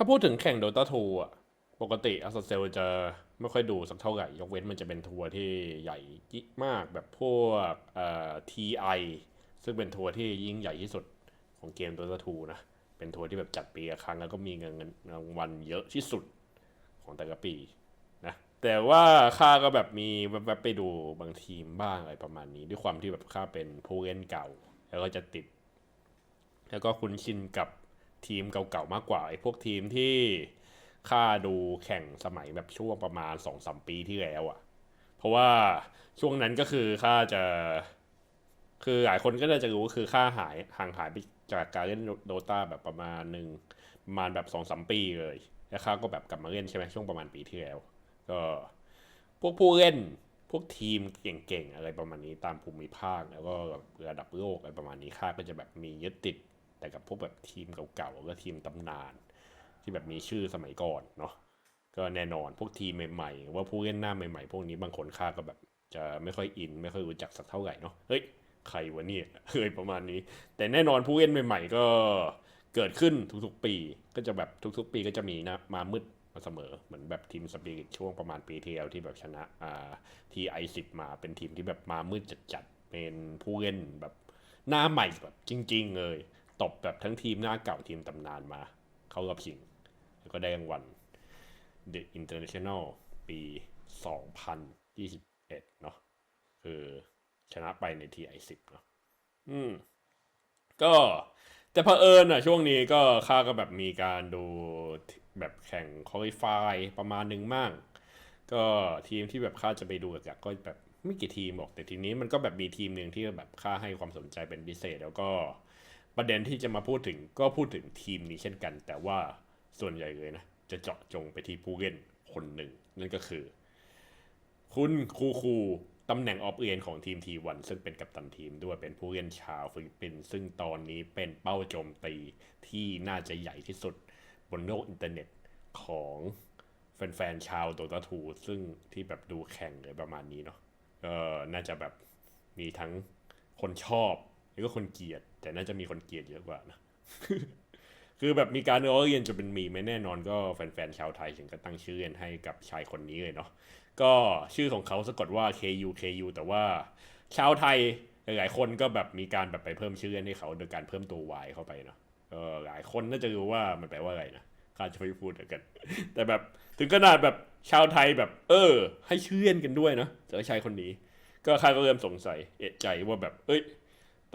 ถ้าพูดถึงแข่ง Dota 2อะ ปกติอาซาเซลจะไม่ค่อยดูสักเท่าไหร่ ยกเว้นมันจะเป็นทัวร์ที่ใหญ่มากแบบพวกเอ่อ TI ซึ่งเป็นทัวร์ที่ยิ่งใหญ่ที่สุดของเกม Dota 2นะ เป็นทัวร์ที่แบบจัดปีละครั้งแล้วก็มีเงินรางวัลเยอะที่สุดของแต่ละปีนะ แต่ว่าข้าก็แบบมีแวบไปดูบางทีมบ้างอะไรประมาณนี้ ด้วยความที่แบบข้าเป็นผู้เล่นเก่า แล้วก็จะติด แล้วก็คุ้นชินกับ ทีมเก่าๆมากกว่าไอ้พวกทีมที่ข้าดูแข่งสมัยแบบช่วงประมาณสองสามปีที่แล้วอะ่ะ เพราะว่าช่วงนั้นก็คือข้าจะ คือหลายคนก็น่าจะรู้คือค่าหายห่างหายไปจากการเล่นโดตาแบบประมาณหนึ่งประมาณแบบสองสามปีเลยแล้วข้าก็แบบกลับมาเล่นใช่ไหมช่วงประมาณปีที่แล้ว ก็พวกผู้เล่นพวกทีมเก่งๆอะไรประมาณนี้ตามภูมิภาคแล้วก็ระดับโลกอะไรประมาณนี้ข้าก็จะแบบมียึดติด แต่กับพวกแบบทีมเก่าๆก็ทีมตำนาน ที่แบบมีชื่อสมัยก่อนเนาะก็แน่นอนพวกทีมใหม่ๆว่าผู้เล่นหน้าใหม่ๆ พวกนี้บางคนข้าก็แบบจะไม่ค่อยอิน ไม่ค่อยรู้จักสักเท่าไหร่เนาะเฮ้ยใครวะเนี่ยเคยประมาณนี้ แต่แน่นอนผู้เล่นใหม่ ๆ ก็เกิดขึ้นทุกๆปี ก็จะแบบทุกๆ ปีก็จะมีนะมามืดมาเสมอเหมือนแบบทีมสปิริตช่วงประมาณปีที่แล้วที่แบบชนะอ่าทีไอสิบมาเป็นทีมที่แบบมามืดจัดๆเป็นผู้เล่นแบบหน้าใหม่แบบจริง ๆ เลย ตบแบบทั้งทีมหน้าเก่าทีมตำนานมา เข้ารอบชิง แล้วก็ได้รางวัล The International ปี 2021 เนาะคือชนะไปใน TI10 เนาะอืม ก็แต่เผอิญอะ ช่วงนี้ก็ข้าก็แบบมีการดูแบบแข่งคอลิฟายประมาณหนึ่งมั่งก็ทีมที่แบบข้าจะไปดูก็แบบไม่กี่ทีมหรอก แต่ทีนี้มันก็แบบมีทีมหนึ่งที่แบบข้าให้ความสนใจเป็นพิเศษ แล้วก็ ประเด็นที่จะมาพูดถึงก็พูดถึงทีมนี้เช่นกัน แต่ว่าส่วนใหญ่เลยนะ จะเจาะจงไปที่ผู้เล่นคนหนึ่ง นั่นก็คือ คุณครูครูตำแหน่งออฟเอียนของทีมทีวันซึ่งเป็นกัปตันทีมด้วยเป็นผู้เล่นชาวฟิลิปปินส์ซึ่งตอนนี้เป็นเป้าโจมตีที่น่าจะใหญ่ที่สุดบนโลกอินเทอร์เน็ตของแฟนๆชาวโดตาทูซึ่งที่แบบดูแข่งเลยประมาณนี้เนาะก็น่าจะแบบมีทั้งคนชอบ แล้วก็คนเกลียด แต่น่าจะมีคนเกลียดเยอะกว่านะคือแบบมีการเออเรียนจะเป็นมีไม่แน่นอนก็แฟนๆชาวไทยถึงก็ตั้งชื่อเรียนให้กับชายคนนี้เลยเนาะก็ชื่อของเขาสะกดว่า KU KU แต่ว่าชาวไทยหลายๆคนก็แบบมีการแบบไปเพิ่มชื่อให้เขาโดยการเพิ่มตัว Y เข้าไปเนาะก็หลายคนน่าจะรู้ว่ามันแปลว่าอะไรนะข้าจะไม่พูดกัน แต่แบบถึงขนาดแบบชาวไทยแบบ เออ ให้ชื่อเล่นกันด้วยเนาะสำหรับชายคนนี้ ก็ข้าก็เริ่มสงสัยเอะใจว่าแบบ เอ้ย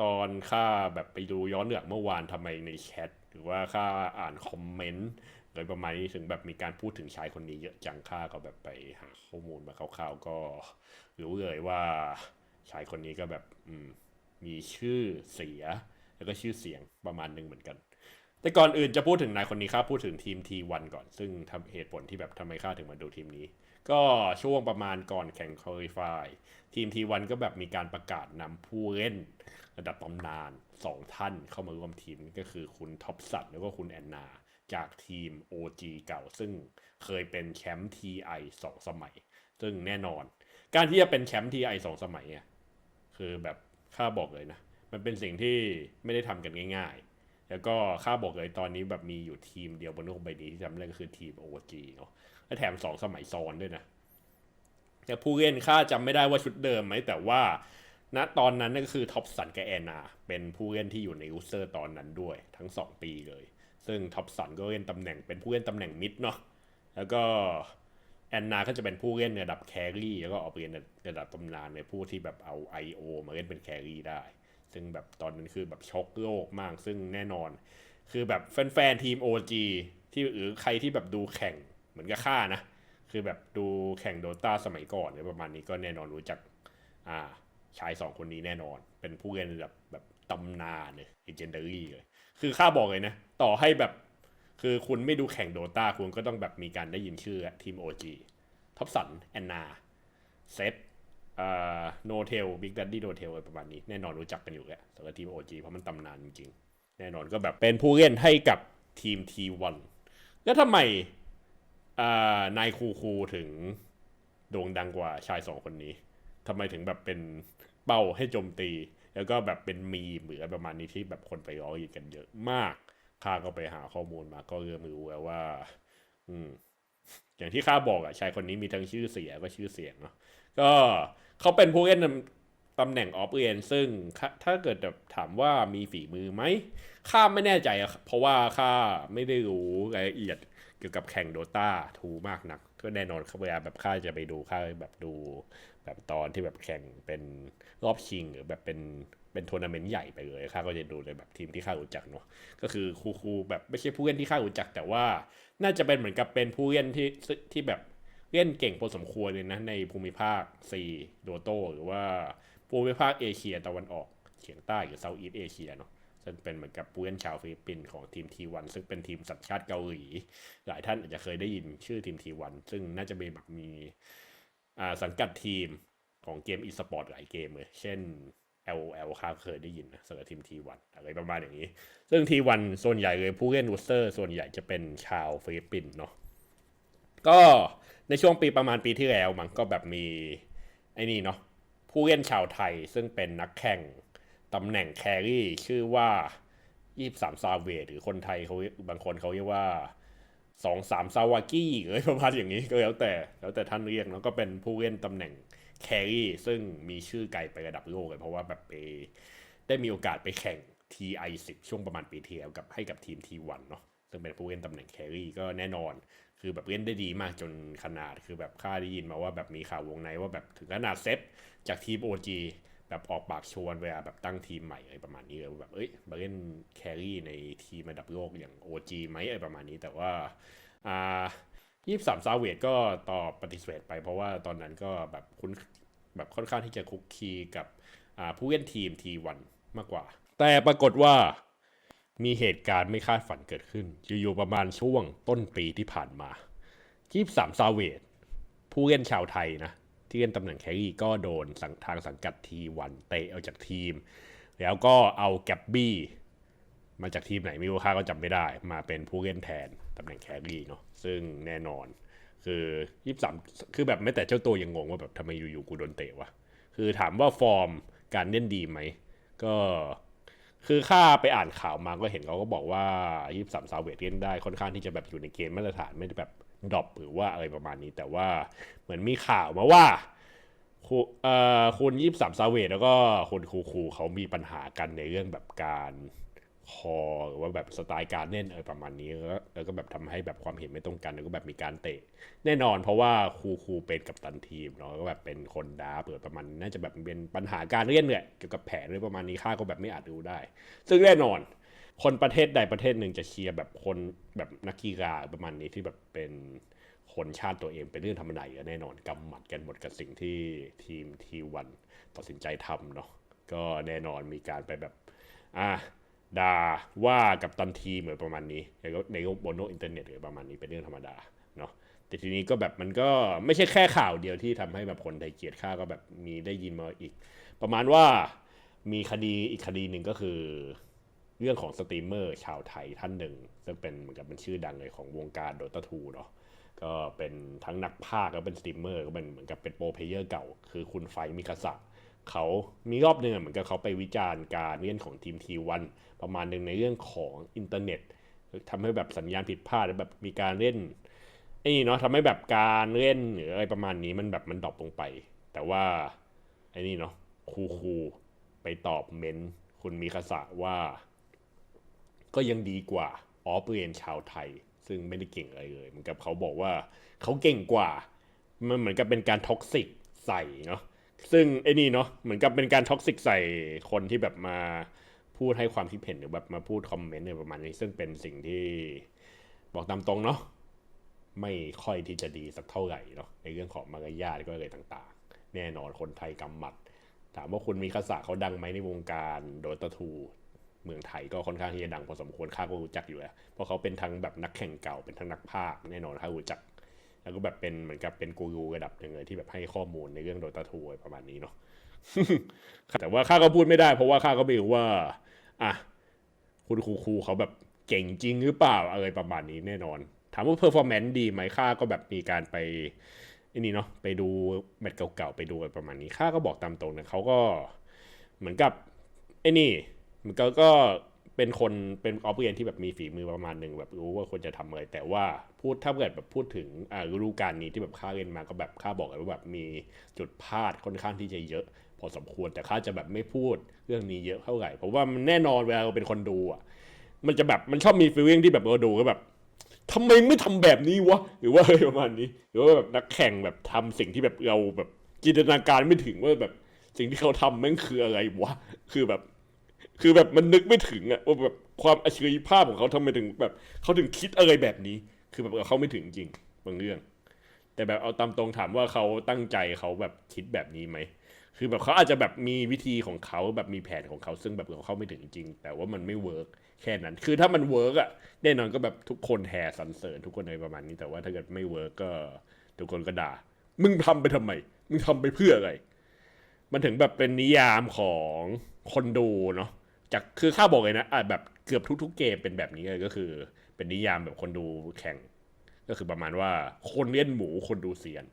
ตอนข้าแบบไปดูย้อนหลังเมื่อวานทำไมในแชทหรือว่าข้าอ่านคอมเมนต์โดยประมาณนี้ถึงแบบมีการพูดถึงชายคนนี้เยอะจังข้าก็แบบไปหาข้อมูลมาคร่าวๆก็รู้เลยว่าชายคนนี้ก็แบบอืมมีชื่อเสีย แล้วก็ชื่อเสียงประมาณนึงเหมือนกัน แต่ก่อนอื่นจะพูดถึงนายคนนี้ข้าพูดถึงทีมทีวันก่อน ซึ่งทำเหตุผลที่แบบทำไมข้าถึงมาดูทีมนี้ ก็ช่วงประมาณก่อนแข่งคอลิฟายทีมทีวันก็แบบมีการประกาศนำผู้เล่นระดับตำนานสองท่านเข้ามาร่วมทีมก็คือคุณท็อปสัตแล้วก็คุณแอนนา จากทีม OG เก่า ซึ่งเคยเป็นแชมป์ TI สองสมัย ซึ่งแน่นอน การที่จะเป็นแชมป์ TI สองสมัยเนี่ยคือแบบข้าบอกเลยนะ มันเป็นสิ่งที่ไม่ได้ทำกันง่ายๆแล้วก็ข้าบอกเลยตอนนี้แบบมีอยู่ทีมเดียวบนโลกใบนี้ที่ทำได้ก็คือทีม OG เนาะ และแถมสองสมัยซ้อนด้วยนะแต่ผู้เล่นข้าจำไม่ได้ว่าชุดเดิมไหมแต่ว่าณตอนนั้นนั่นก็คือท็อปสันกับแอนนา เป็นผู้เล่นที่อยู่ในยูเซอร์ตอนนั้นด้วยทั้ง 2 ปีเลย ซึ่งท็อปสันก็เล่นตำแหน่งเป็นผู้เล่นตำแหน่งมิดเนาะแล้วก็แอนนาก็จะเป็นผู้เล่นระดับแครี่แล้วก็ออกเรียนระดับตำนานในผู้ที่แบบเอา I.O. มาเล่นเป็นแครี่ได้ ซึ่งแบบตอนนั้นคือแบบช็อกโลกมาก ซึ่งแน่นอน คือแบบแฟนๆทีม OG ที่หรือใครที่แบบดูแข่ง เหมือนกับข้านะ คือแบบดูแข่งโดตาสมัยก่อนเนี่ยประมาณนี้ก็แน่นอนรู้จักอ่าชายสองคนนี้แน่นอน เป็นผู้เล่นระดับแบบตำนานเลย legendary เลย คือข้าบอกเลยนะ ต่อให้แบบ คือคุณไม่ดูแข่งโดตาคุณก็ต้องแบบมีการได้ยินชื่อทีม OG ท็อปสันแอนนาเซตอ่าโนเทลบิ๊กดัดดี้โนเทลอะไรประมาณนี้ แน่นอนรู้จักกันอยู่แหละสำหรับทีม OG เพราะมันตำนานจริงๆ แน่นอนก็แบบเป็นผู้เล่นให้กับทีม T1 แล้วทำไม นายคูคูถึงโด่งดังกว่าชายสองคนนี้ทำไมถึงแบบเป็นเป้าให้โจมตี แล้วก็แบบเป็นมีเหมือนประมาณนี้ที่แบบคนไปร้องอีกกันเยอะมากข้าก็ไปหาข้อมูลมาก็เริ่มรู้แล้วว่า อืม อย่างที่ข้าบอกอะชายคนนี้มีทั้งชื่อเสียงก็ชื่อเสียงเนาะก็เขาเป็นผู้เล่นตำแหน่งออฟเรียนซึ่งถ้าเกิดแบบถามว่ามีฝีมือไหมข้าไม่แน่ใจเพราะว่าข้าไม่ได้รู้รายละเอียด กี่ยวกับแข่งโดตาทูมากนัก ก็แน่นอนครับเวลาแบบข้าจะไปดูข้าแบบดู แบบตอนที่แบบแข่งเป็นรอบชิงหรือแบบเป็นเป็นทัวร์นาเมนต์ใหญ่ไปเลยข้าก็จะดูเลยแบบทีมที่ข้ารู้จักเนาะก็คือครูครูแบบไม่ใช่ผู้เล่นที่ข้ารู้จัก แต่ว่าน่าจะเป็นเหมือนกับเป็นผู้เล่นที่ที่แบบเล่นเก่งพอสมควรเลยนะในภูมิภาคซีโดโตหรือว่าภูมิภาคเอเชียตะวันออกเฉียงใต้หรือเซาท์อีสเอเชียเนาะ ซึ่งเป็นเหมือนกับผู้เล่นชาวฟิลิปปินส์ของทีมทีวันซึ่งเป็นทีมสัญชาติเกาหลี หลายท่านอาจจะเคยได้ยินชื่อทีมทีวันซึ่งน่าจะมีแบบมีสังกัดทีมของเกมอีสปอร์ตหลายเกมเลยเช่น LOL ครับเคยได้ยินนะสำหรับทีมทีวันอะไรประมาณอย่างนี้ ซึ่งทีวันส่วนใหญ่เลยผู้เล่นวูสเตอร์ส่วนใหญ่จะเป็นชาวฟิลิปปินส์เนาะก็ในช่วงปีประมาณปีที่แล้วมันก็แบบมีไอ้นี่เนาะผู้เล่นชาวไทยซึ่งเป็นนักแข่ง ตำแหน่งแครี่ชื่อว่า23ซาเวดหรือคนไทยเขาบางคนเขาเรียกว่าสองสามซาวากี้เอ้ยประมาณอย่างนี้ก็แล้วแต่ แล้วแต่ท่านเรียกแล้วก็เป็นผู้เล่นตำแหน่งแครี่ซึ่งมีชื่อไกลไประดับโลกเลยเพราะว่าแบบไปได้มีโอกาสไปแข่ง TI 10 ช่วงประมาณปีที่แล้วกับให้กับทีม T1 เนาะซึ่งเป็นผู้เล่นตำแหน่งแครี่ก็แน่นอน คือแบบเล่นได้ดีมากจนขนาดคือแบบข้าได้ยินมาว่าแบบมีข่าววงในว่าแบบถึงขนาดเซฟจากทีม OG แบบออกปากชวนเวลาแบบตั้งทีมใหม่อะไรประมาณนี้เลยแบบเอ้ยมาเล่นแครี่ในทีมระดับโลกอย่าง OG ไหมอะไรประมาณนี้ แต่ว่าอ่ายี่สามซาเวตก็ตอบปฏิเสธไป เพราะว่าตอนนั้นก็แบบคุ้นแบบค่อนข้างที่จะคุกคีกับผู้เล่นทีมทีวันมากกว่า แต่ปรากฏว่ามีเหตุการณ์ไม่คาดฝันเกิดขึ้น อยู่ๆประมาณช่วงต้นปีที่ผ่านมายี่สามซาเวตผู้เล่นชาวไทยนะ ที่เล่นตำแหน่งแครี่ก็โดนสังทางสังกัดทีวันเตะออกจากทีม แล้วก็เอาแกบบี้มาจากทีมไหนไม่รู้ข้าก็จำไม่ได้ มาเป็นผู้เล่นแทนตำแหน่งแครี่เนาะซึ่งแน่นอน คือยี่สามคือแบบแม้แต่เจ้าตัวยังงงว่าแบบทำไมอยู่ๆกูโดนเตะวะคือถามว่าฟอร์มการเล่นดีไหมก็คือข้าไปอ่านข่าวมาก็เห็นเขาก็บอกว่ายี่สามซาเวตเล่นได้ค่อนข้างที่จะแบบอยู่ในเกณฑ์มาตรฐานไม่ได้แบบ ดรอปหรือว่าอะไรประมาณนี้ แต่ว่าเหมือนมีข่าวมาว่าคุณยี่สามซาเวตแล้วก็คุณครูครูเขามีปัญหากันในเรื่องแบบการคอหรือว่าแบบสไตล์การเล่นอะไรประมาณนี้แล้วก็แล้วก็แบบทำให้แบบความเห็นไม่ตรงกันแล้วก็แบบมีการเตะ แน่นอนเพราะว่าครูครูเป็นกัปตันทีมเนาะก็แบบเป็นคนดาเปิดประมาณน่าจะแบบเป็นปัญหาการเล่นเนี่ยเกี่ยวกับแผนอะไรประมาณนี้ข้าก็แบบไม่อาจรู้ได้ ซึ่งแน่นอน คนประเทศใดประเทศหนึ่งจะเชียร์แบบคนแบบนักกีฬาประมาณนี้ที่แบบเป็นคนชาติตัวเองเป็นเรื่องธรรมดาอยู่แน่นอนกำหมัดกันหมดกับสิ่งที่ทีมทีวันตัดสินใจทำเนาะก็แน่นอนมีการไปแบบอะด่าว่ากับตันทีเหมือนประมาณนี้ในในโลกบนโลกอินเทอร์เน็ตหรือประมาณนี้เป็นเรื่องธรรมดาเนาะแต่ทีนี้ก็แบบมันก็ไม่ใช่แค่ข่าวเดียวที่ทำให้แบบคนไทยเกลียดข้าก็แบบมีได้ยินมาอีก ประมาณว่ามีคดีอีกคดีหนึ่งก็คือ เรื่องของสตรีมเมอร์ชาวไทยท่านหนึ่ง ซึ่งเป็นเหมือนกับเป็นชื่อดังเลยของวงการ Dota 2เนาะก็เป็นทั้งนักพากย์แล้วเป็นสตรีมเมอร์ก็เป็นเหมือนกับเป็นโปรเพเยอร์เก่า คือคุณไฟมิคาสะเขามีรอบหนึ่งเหมือนกับเขาไปวิจารณ์การเล่นของทีมทีวันประมาณหนึ่งในเรื่องของอินเทอร์เน็ตทำให้แบบสัญญาณผิดพลาดหรือแบบมีการเล่นไอ้นี่เนาะทำให้แบบการเล่นหรืออะไรประมาณนี้มันแบบมันดรอปลงไป แต่ว่าไอ้นี่เนาะครูครูไปตอบเมนต์คุณมิคาสะว่า ก็ยังดีกว่าออฟเรียนชาวไทย ซึ่งไม่ได้เก่งอะไรเลยเหมือนกับเขาบอกว่าเขาเก่งกว่า มันเหมือนกับเป็นการท็อกซิกใส่เนาะซึ่งไอ้นี่เนาะเหมือนกับเป็นการท็อกซิกใส่คนที่แบบมาพูดให้ความคิดเห็นหรือแบบมาพูดคอมเมนต์ในประมาณนี้ซึ่งเป็นสิ่งที่บอกตามตรงเนาะไม่ค่อยที่จะดีสักเท่าไหร่เนาะในเรื่องของมารยาทก็อะไรต่างๆ แน่นอนคนไทยกำหมัด ถามว่าคุณมีคาสะเขาดังไหมในวงการโดตาทู เมืองไทยก็ค่อนข้างที่จะดังพอสมควรข้าก็รู้จักอยู่แล้วเพราะเขาเป็นทั้งแบบนักแข่งเก่าเป็นทั้งนักพากย์แน่นอนข้ารู้จัก แล้วก็แบบเป็นเหมือนกับเป็นกูรูระดับหนึ่งเลยที่แบบให้ข้อมูลในเรื่องโดตาทูประมาณนี้เนาะแต่ว่าข้าก็พูดไม่ได้ เพราะว่าข้าก็ไม่รู้ว่าอะคุณครูครูเขาแบบเก่งจริงหรือเปล่าอะไรประมาณนี้แน่นอน ถามว่าเพอร์ฟอร์แมนซ์ดีไหมข้าก็แบบมีการไปไอ้นี่เนาะไปดูแมตช์เก่าๆไปดูอะไรประมาณนี้ข้าก็บอกตามตรงนะเขาก็เหมือนกับไอ้นี่ มันก็ก็เป็นคนเป็นออฟเรียนที่แบบมีฝีมือประมาณหนึ่งแบบรู้ว่าควรจะทำอะไร แต่ว่าพูดถ้าเกิดแบบพูดถึงอ่าฤดูกาลนี้ที่แบบค่าเล่นมาก็แบบค่าบอกเลยว่าแบบมีจุดพลาดค่อนข้างที่จะเยอะ พอสมควรแต่ค่าจะแบบไม่พูดเรื่องนี้เยอะเท่าไหร่เพราะว่ามันแน่นอนเวลาเราเป็นคนดูอะมันจะแบบมันชอบมีฟีลลิ่งที่แบบเราดูก็แบบทำไมไม่ทำแบบนี้วะหรือว่าอะไรประมาณนี้ หรือว่าแบบนักแข่งแบบทำสิ่งที่แบบเราแบบจินตนาการไม่ถึงว่าแบบสิ่งที่เขาทำแม่งคืออะไรวะคือแบบ คือแบบมันนึกไม่ถึงอะว่าแบบความอัจฉริยภาพของเขาทำไมถึงแบบเขาถึงคิดอะไรแบบนี้ คือแบบเขาไม่ถึงจริงบางเรื่อง แต่แบบเอาตามตรงถามว่าเขาตั้งใจเขาแบบคิดแบบนี้ไหมคือแบบเขาอาจจะแบบมีวิธีของเขาแบบมีแผนของเขาซึ่งแบบเราเข้าไม่ถึงจริง แต่ว่ามันไม่เวิร์กแค่นั้น คือถ้ามันเวิร์กอะแน่นอนก็แบบทุกคนแห่สรรเสริญทุกคนในประมาณนี้แต่ว่าถ้าเกิดไม่เวิร์กก็ ทุกคนก็ด่า มึงทำไปทำไม มึงทำไปเพื่ออะไร มันถึงแบบเป็นนิยามของคนดูเนาะ จากคือข้าบอกเลยนะอะแบบเกือบทุก ๆ เกมเป็นแบบนี้เลยก็คือ เป็นนิยามแบบคนดูแข่ง ก็คือประมาณว่าคนเลี้ยนหมูคนดูเซียน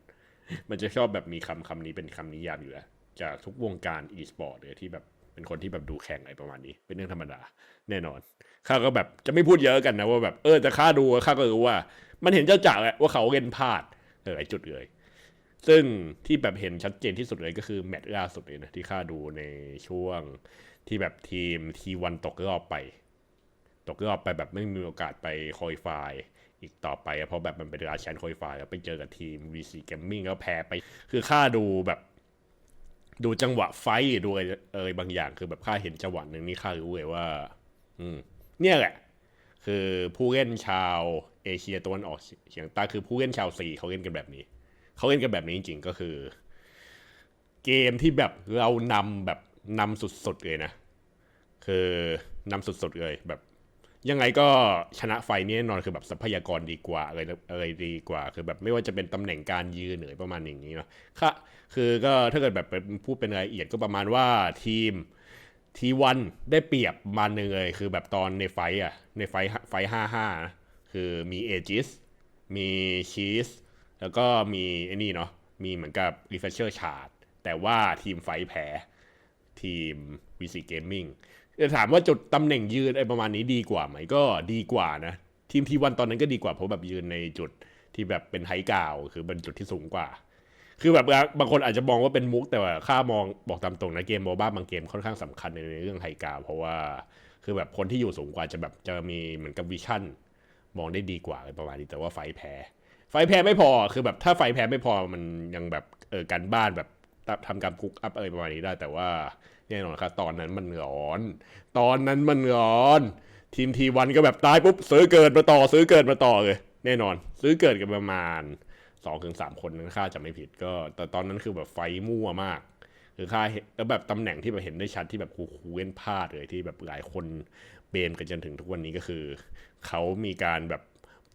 มันจะชอบแบบมีคำคำนี้เป็นคำนิยามอยู่แล้วจากทุกวงการ e-sport เลยที่แบบเป็นคนที่แบบดูแข่งอะไรประมาณนี้ เป็นเรื่องธรรมดา แน่นอนข้าก็แบบจะไม่พูดเยอะกันนะว่าแบบเออแต่ข้าดูข้าก็รู้ว่า มันเห็นเจ้าจ่าแหละว่าเขาเล่นพลาดเออไอจุดเลย ซึ่งที่แบบเห็นชัดเจนที่สุดเลยก็คือแมตช์ล่าสุดเลยนะที่ข้าดูในช่วง ที่แบบทีมทีวันตกรอบไป ตกรอบไปแบบไม่มีโอกาสไปคอยไฟอีกต่อไป เพราะแบบมันเป็นราชันคอยไฟแล้วไปเจอกับทีม VC Gaming แล้วแพ้ไป คือข้าดูแบบ ดูจังหวะไฟดูอะไรเอยบางอย่าง คือแบบข้าเห็นจังหวะหนึ่งนี่ข้ารู้เลยว่า อืม เนี่ยแหละ คือผู้เล่นชาวเอเชียตะวันออกเฉียงใต้คือผู้เล่นชาวซีเขาเล่นกันแบบนี้ เขาเล่นกันแบบนี้จริงๆก็คือ เกมที่แบบเรานำแบบ นำสุดๆเลยนะ คือนำสุดๆเลยแบบ ยังไงก็ชนะไฟนี้แน่นอนคือแบบทรัพยากรดีกว่าอะไรอะไรดีกว่า คือแบบไม่ว่าจะเป็นตำแหน่งการยืนหรือประมาณอย่างนี้เนาะค่ะคือก็ถ้าเกิดแบบเป็นพูดเป็นรายละเอียดก็ประมาณว่าทีมทีวันได้เปรียบมาหนึ่งเลย คือแบบตอนในไฟท์อะ ในไฟท์ไฟห้าห้าคือมีเอจิสมีชีสแล้วก็มีไอ้นี่เนาะมีเหมือนกับ refresher chart แต่ว่าทีมไฟท์แพ้ ทีม VC Gaming จะถามว่าจุดตำแหน่งยืนไอ้ประมาณนี้ดีกว่าไหมก็ดีกว่านะ ทีมทีวันตอนนั้นก็ดีกว่าเพราะแบบยืนในจุดที่แบบเป็นไฮกาวด์คือเป็นจุดที่สูงกว่า คือแบบบางคนอาจจะมองว่าเป็นมุก แต่ว่าข้ามองบอกตามตรงนะเกมโมบ้าบางเกมค่อนข้างสำคัญในเรื่องไฮกาวด์เพราะว่าคือแบบคนที่อยู่สูงกว่าจะแบบจะมีเหมือนกับวิชั่นมองได้ดีกว่าประมาณนี้แต่ว่าไฟแพ้ ไฟแพ้ไม่พอคือแบบถ้าไฟแพ้ไม่พอมันยังแบบเออการบ้านแบบ ทำการคุกอัพอะไรประมาณนี้ได้แต่ว่าแน่นอนครับตอนนั้นมันร้อน ตอนนั้นมันร้อน ทีมทีวันก็แบบตายปุ๊บซื้อเกิดมาต่อซื้อเกิดมาต่อเลยแน่นอน ซื้อเกิดกันประมาณสองถึงสามคนนั้นค่าจะไม่ผิดก็ แต่ตอนนั้นคือแบบไฟมั่วมาก คือค่าเห็นแล้วแบบตำแหน่งที่แบบเห็นได้ชัดที่แบบครูคูเว้นพลาดเลยที่แบบหลายคนเบนกันจนถึงทุกวันนี้ก็คือ เขามีการแบบ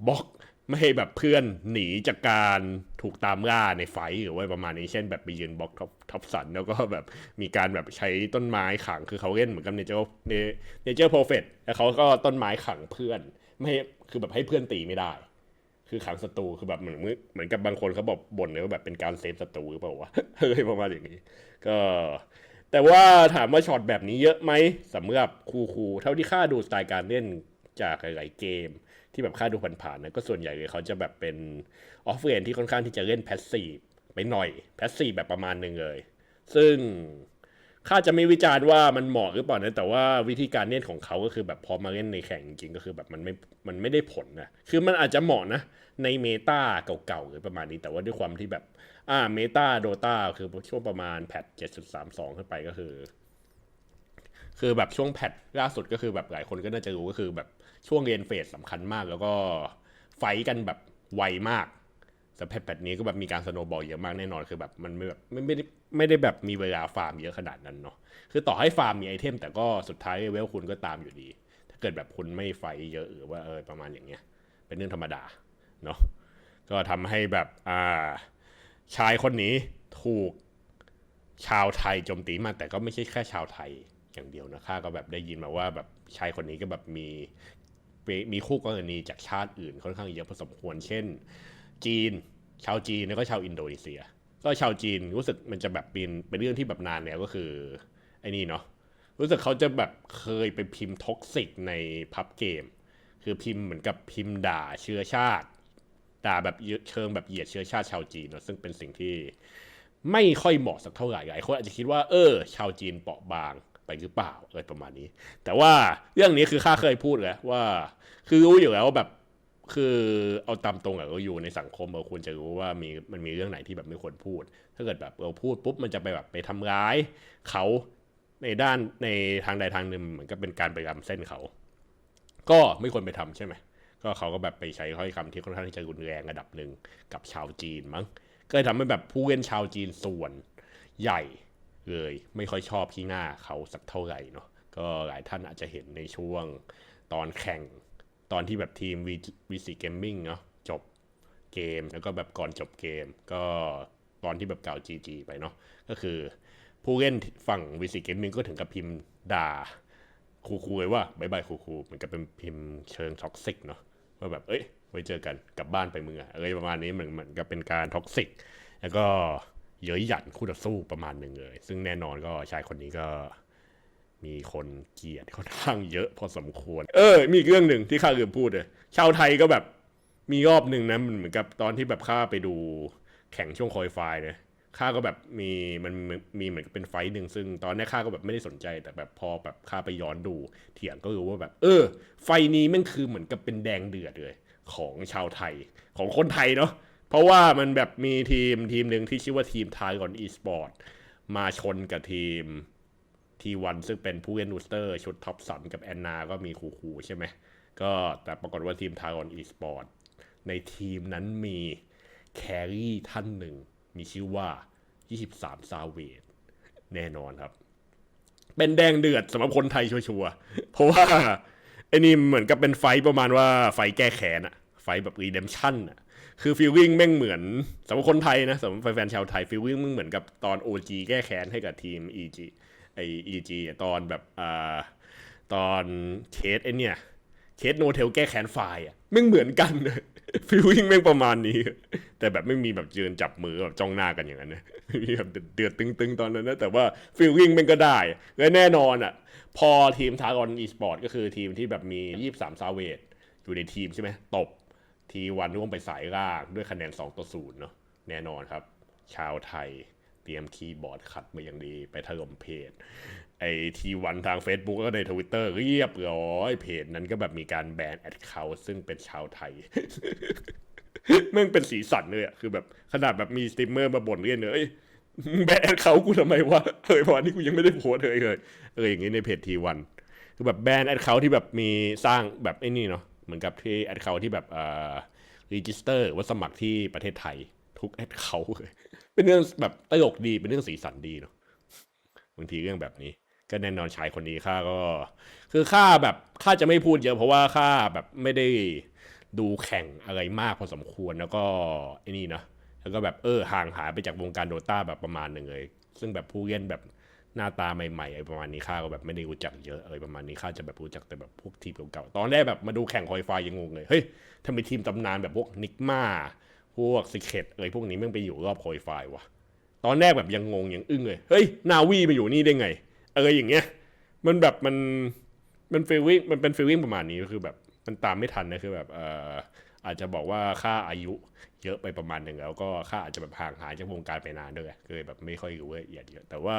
บล็อก ไม่ให้แบบเพื่อนหนีจากการถูกตามล่าในไฟหรือว่าประมาณนี้เช่นแบบไปยืนบล็อกท็อปท็อปสัน แล้วก็แบบมีการแบบใช้ต้นไม้ขังคือเขาเล่นเหมือนกับเนเจอร์เนเจอร์โปรเฟตแล้วเขาก็ต้นไม้ขังเพื่อน ไม่ให้คือแบบให้เพื่อนตีไม่ได้ คือขังศัตรูคือแบบเหมือนเหมือนกับบางคนเขาบอกบ่นเลยว่าแบบเป็นการเซฟศัตรูหรือเปล่าวะเฮ้ยประมาณอย่างนี้ ก็ แต่ว่าถามว่าช็อตแบบนี้เยอะไหมสำหรับครูครูเท่าที่ข้าดูสไตล์การเล่นจากหลายๆเกม ที่แบบข้าดูผ่านๆนะก็ส่วนใหญ่เลยเขาจะแบบเป็นออฟเวนที่ค่อนข้างที่จะเล่นแพสซีฟไปหน่อยแพสซีฟแบบประมาณหนึ่งเลย ซึ่งข้าจะไม่วิจารณ์ว่ามันเหมาะหรือเปล่านะแต่ว่าวิธีการเล่นของเขาก็คือแบบพอมาเล่นในแข่งจริงก็คือแบบมันไม่มันไม่ได้ผลนะคือมันอาจจะเหมาะนะในเมตาเก่าๆหรือประมาณนี้แต่ว่าด้วยความที่แบบอ่าเมตาโดตาคือช่วงประมาณแพท7.32ขึ้นไปก็คือ คือแบบช่วงแพทล่าสุดก็คือแบบหลายคนก็น่าจะรู้ก็คือแบบ ช่วงเรียนเฟสสำคัญมาก แล้วก็ไฟกันแบบไวมากแต่แพทแพทนี้ก็แบบมีการสโนบอลเยอะมากแน่นอนคือแบบมันไม่แบบไม่ไม่ได้ไม่ได้แบบมีเวลาฟาร์มเยอะขนาดนั้นเนาะคือต่อให้ฟาร์มมีไอเทม แต่ก็สุดท้ายเวลคุณก็ตามอยู่ดี ถ้าเกิดแบบคุณไม่ไฟเยอะหรือว่าเออประมาณอย่างเงี้ย เป็นเรื่องธรรมดาเนาะก็ทำให้แบบอ่าชายคนนี้ถูกชาวไทยโจมตีมาแต่ก็ไม่ใช่แค่ชาวไทยอย่างเดียวนะข้าก็แบบได้ยินมาว่าแบบชายคนนี้ก็แบบมี มีคู่กรณีจากชาติอื่นค่อนข้างเยอะพอสมควร เช่น จีน ชาวจีนแล้วก็ชาวอินโดนีเซีย ก็ชาวจีนรู้สึกมันจะแบบเป็นเป็นเรื่องที่แบบนานแล้วก็คือไอ้นี่เนาะรู้สึกเขาจะแบบเคยไปพิมพ์ท็อกซิกในพับเกม คือพิมพ์เหมือนกับพิมพ์ด่าเชื้อชาติ ด่าแบบเชิงแบบเหยียดเชื้อชาติชาวจีนเนอะซึ่งเป็นสิ่งที่ไม่ค่อยเหมาะสักเท่าไหร่หลายคนอาจจะคิดว่าเออ ชาวจีนเปราะบาง ไปหรือเปล่าอะไรประมาณนี้ แต่ว่าเรื่องนี้คือข้าเคยพูดแล้วว่า คือรู้อยู่แล้วว่าแบบคือเอาตามตรงอะเราอยู่ในสังคมเราควรจะรู้ว่ามีมันมีเรื่องไหนที่แบบไม่ควรพูด ถ้าเกิดแบบเราพูดปุ๊บมันจะไปแบบไปทำร้ายเขาในด้านในทางใดทางหนึ่งเหมือนกับเป็นการไปรำเส้นเขา ก็ไม่ควรไปทำใช่ไหมก็เขาก็แบบไปใช้ถ้อยคำที่ค่อนข้างที่จะรุนแรงระดับหนึ่งกับชาวจีนมั้งก็เลยทำให้แบบผู้เล่นชาวจีนส่วนใหญ่ เลยไม่ค่อยชอบที่หน้าเขาสักเท่าไหร่เนาะก็หลายท่านอาจจะเห็นในช่วงตอนแข่ง ตอนที่แบบทีมวีซีเกมมิ่งเนาะจบเกมแล้วก็แบบก่อนจบเกม ก็ตอนที่แบบเก่า GG ไปเนาะก็คือผู้เล่นฝั่งวีซีเกมมิ่งก็ถึงกับพิมพ์ด่าครูๆเลยว่าบายบายครูๆเหมือนกับเป็นพิมพ์เชิงท็อกซิกเนาะว่าแบบเอ้ยไว้เจอกันกลับบ้านไปเมืองอะไรประมาณนี้เหมือนเหมือนกับเป็นการท็อกซิกแล้วก็ เย้ยหยันคู่ต่อสู้ประมาณหนึ่งเลย ซึ่งแน่นอนก็ชายคนนี้ก็มีคนเกลียดค่อนข้างเยอะพอสมควร เออ มีเรื่องหนึ่งที่ข้าลืมพูดเลยชาวไทยก็แบบมีรอบหนึ่งนะมันเหมือนกับตอนที่แบบข้าไปดูแข่งช่วงคอยไฟเนี่ยข้าก็แบบมีมันมีเหมือนกับเป็นไฟหนึ่งซึ่งตอนนี้ข้าก็แบบไม่ได้สนใจแต่แบบพอแบบข้าไปย้อนดูเถียงก็รู้ว่าแบบ เออ ไฟนี้ม่งคือเหมือนกับเป็นแดงเดือดเลย ของชาวไทยของคนไทยเนาะ เพราะว่ามันแบบมีทีมทีมหนึ่งที่ชื่อว่าทีมไทยก่อนอีสปอร์ตมาชนกับทีมทีวันซึ่งเป็นผู้เล่นนูสเตอร์ ชุดท็อปสันกับแอนนา ก็มีคูคูใช่ไหมก็แต่ปรากฏว่าทีมทารอนอีสปอร์ตในทีมนั้นมีแครี่ท่านหนึ่ง มีชื่อว่า 23 ซาเวดแน่นอนครับ เป็นแดงเดือดสำหรับคนไทยชัวร์ๆเพราะว่าไอ้นี่เหมือนกับเป็นไฟประมาณว่าไฟแก้แค้นอะไฟแบบรีเดมชั่นอะ คือฟิลลิ่งแม่งเหมือนสำหรับคนไทยนะสำหรับแฟนชาวไทยฟิลลิ่งมึงเหมือนกับตอน OG แก้แค้นให้กับทีม EG ไอ EG อะตอนแบบอ่าตอนเคสไอเนี่ยเคสโนเทลแก้แค้นไฟอะไม่งเหมือนกันเลยฟิลลิ่งแม่งประมาณนี้ แต่แบบไม่มีแบบเยืนจับมือแบบจ้องหน้ากันอย่างนั้นนะมีแบบเดือดตึงๆ ตอนนั้นนะแต่ว่าฟิลลิ่งแม่งก็ได้และแน่นอนอะ พอทีมทารอนอีสปอร์ตก็คือทีมที่แบบมี 23 ซาเวดอยู่ในทีมใช่ไหมตบ ทีวันร่วงไปสายลางด้วยคะแนน 2 ต่อ 0 เนาะแน่นอนครับ ชาวไทยเตรียมคีย์บอร์ดขัดมาอย่างดีไปถล่มเพจ ไอทีวันทาง Facebook ก็ในทวิตเตอร์เรียบร้อยเพจนั้นก็แบบมีการแบนแอดเขาซึ่งเป็นชาวไทยแม่งเป็นสีสันเลยอะคือแบบขนาดแบบมีสตรีมเมอร์มาบ่นเรื่องเลยเอ้ยมึงแบนแอดเขากูทำไมวะเฮ้ยเพราะอันนี้กูยังไม่ได้โพสเลยเลยเอออย่างงี้ในเพจทีวันคือแบบแบนแอดเขาที่แบบมีสร้างแบบไอ้นี่เนาะ เหมือนกับที่แอดเขาที่แบบเอ่อรีจิสเตอร์ว่าสมัครที่ประเทศไทย ทุกแอดเขาเลยเป็นเรื่องแบบตลกดีเป็นเรื่องสีสันดีเนาะบางทีเรื่องแบบนี้ ก็แน่นอนชายคนนี้ข้าก็ คือข้าแบบข้าจะไม่พูดเยอะเพราะว่าข้าแบบไม่ได้ดูแข่งอะไรมากพอสมควรแล้วก็ไอ้นี่นะแล้วก็แบบเออห่างหายไปจากวงการโดต้าแบบประมาณหนึ่งเลย ซึ่งแบบผู้เล่นแบบ หน้าตาใหม่ๆอะไรประมาณนี้ข้าก็แบบไม่ได้รู้จักเยอะอะไรประมาณนี้ข้าจะแบบรู้จักแต่แบบพวกทีมเก่าๆตอนแรกแบบมาดูแข่งคอยไฟยังงงเลยเฮ้ยทำไมทีมตำนานแบบพวกนิกมาพวกซิเคตอะไรพวกนี้ม่งไปอยู่รอบคอยไฟวะตอนแรกแบบยังงงยังอึ้งเลยเฮ้ยนาวีมาอยู่นี่ได้ไงอะไรอย่างเงี้ย มันแบบมันมันฟีลลิ่งมันเป็นฟีลลิ่งประมาณนี้ก็คือแบบมันตามไม่ทันนะคือแบบเอ่ออาจจะบอกว่าค่าอายุเยอะไปประมาณหนึ่งแล้วก็ค่าอาจจะแบบห่างหายจากวงการไปนานด้วยก็เลยแบบไม่ค่อยรู้ละเอียดเยอะแต่ว่า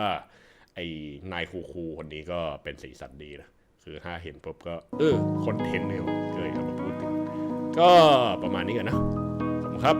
ไอ้นายคูคูคนนี้ก็เป็นสีสันดีนะคือถ้าเห็นปุ๊บก็เออคอนเทนต์เนี่ยเคยเอามาพูดถึงก็ประมาณนี้กันนะขอบคุณครับ